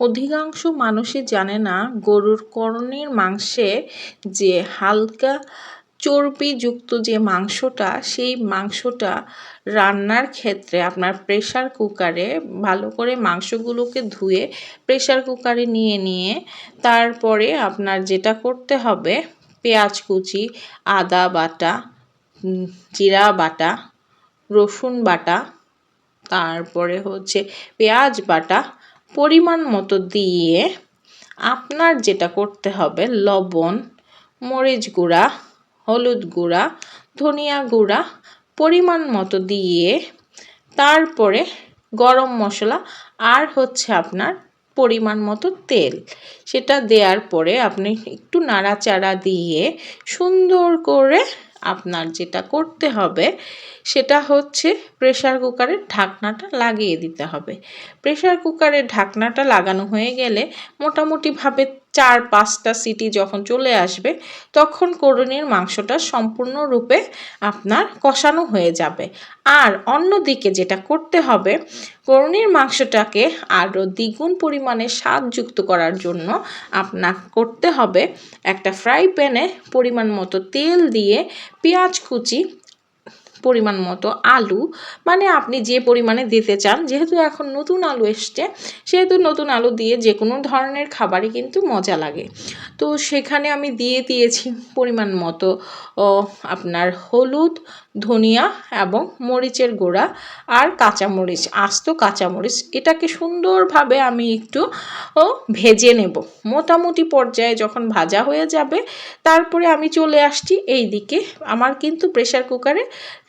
অধিকাংশ মানুষই জানে না গরুর করণের মাংসে যে হালকা চর্বিযুক্ত যে মাংসটা, সেই মাংসটা রান্নার ক্ষেত্রে আপনার প্রেশার কুকারে ভালো করে মাংসগুলোকে ধুয়ে প্রেশার কুকারে নিয়ে নিয়ে তারপরে আপনার যেটা করতে হবে, পেঁয়াজ কুচি, আদা বাটা জিরা বাটা, রসুন বাটা, তারপরে হচ্ছে পেঁয়াজ বাটা পরিমাণ মতো দিয়ে আপনার যেটা করতে হবে, লবণ, মরিচ গুঁড়া, হলুদ গুঁড়া, ধনিয়া গুঁড়া পরিমাণ মতো দিয়ে তারপরে গরম মশলা আর হচ্ছে আপনার পরিমাণ মতো তেল। সেটা দেওয়ার পরে আপনি একটু নাড়াচাড়া দিয়ে সুন্দর করে আপনার যেটা করতে হবে, সেটা হচ্ছে প্রেশার কুকারের ঢাকনাটা লাগিয়ে দিতে হবে। প্রেশার কুকারের ঢাকনাটা লাগানো হয়ে গেলে মোটামুটিভাবে চার পাঁচটা সিটি যখন চলে আসবে, তখন করণীর মাংসটা সম্পূর্ণরূপে আপনার কষানো হয়ে যাবে। আর অন্যদিকে যেটা করতে হবে করণীর মাংসটাকে আরও দ্বিগুণ পরিমাণে স্বাদযুক্ত করার জন্য আপনার করতে হবে একটা ফ্রাই প্যানে পরিমাণ মতো তেল দিয়ে পেঁয়াজ কুচি পরিমাণ মতো আলু। মানে আপনি যে পরিমাণে দিতে চান, যেহেতু এখন নতুন আলু এসছে, সেহেতু নতুন আলু দিয়ে যে কোনো ধরনের খাবারই কিন্তু মজা লাগে। তো সেখানে আমি দিয়ে দিয়েছি পরিমাণ মতো আপনার হলুদ, ধনিয়া এবং মরিচের গুঁড়া আর কাঁচামরিচ, আস্ত কাঁচামরিচ। এটাকে সুন্দরভাবে আমি একটু, ও, ভেজে নেব। মোটামুটি পর্যায়ে যখন ভাজা হয়ে যাবে, তারপরে আমি চলে আসছি এই দিকে আমার কিন্তু প্রেশার কুকারে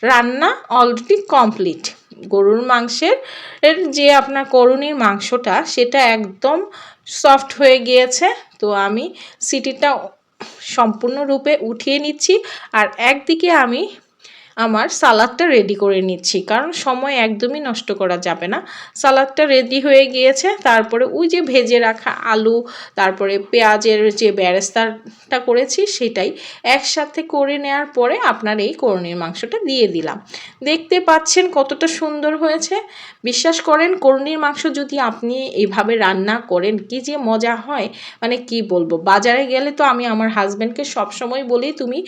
রান্না অলরেডি কমপ্লিট গরুর মাংসের, এর যে আপনার করুনির মাংসটা, সেটা একদম সফট হয়ে গিয়েছে। তো আমি সিটিটা সম্পূর্ণরূপে উঠিয়ে নিচ্ছি। আর একদিকে আমি আমার সালাদটা রেডি করে নিচ্ছি। কারণ সময় একদমই নষ্ট করা যাবে না। সালাদটা রেডি হয়ে গিয়েছে। তারপরে ওই যে ভেজে রাখা আলু, তারপরে পেঁয়াজের যে ব্যারেস্তাটা করেছি সেটাই একসাথে করে নেওয়ার পরে আপনার এই করণীর মাংসটা দিয়ে দিলাম। দেখতে পাচ্ছেন কতটা সুন্দর হয়েছে। বিশ্বাস করেন করণীর মাংস যদি আপনি এভাবে রান্না করেন, কি যে মজা হয়। মানে কি বলব? বাজারে গেলে তো আমি আমার হাজব্যান্ডকে সবসময় বলি, তুমি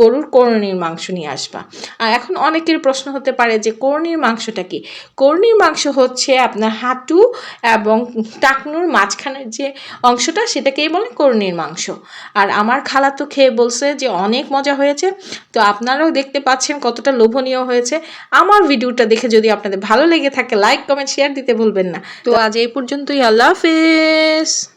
গরুর করণীর মাংস নিয়ে আসবা। আর এখন অনেকের প্রশ্ন হতে পারে যে কর্নির মাংসটা কি? কর্নির মাংস হচ্ছে আপনার হাঁটু এবং টাকনুর মাঝখানের যে অংশটা, সেটাকেই বলে কর্নির মাংস। আর আমার খালা তো খেয়ে বলছে যে অনেক মজা হয়েছে। তো আপনারাও দেখতে পাচ্ছেন কতটা লোভনীয় হয়েছে। আমার ভিডিওটা দেখে যদি আপনাদের ভালো লেগে থাকে লাইক কমেন্ট শেয়ার দিতে ভুলবেন না। তো আজ এই পর্যন্তই। আল্লাহ হাফেজ।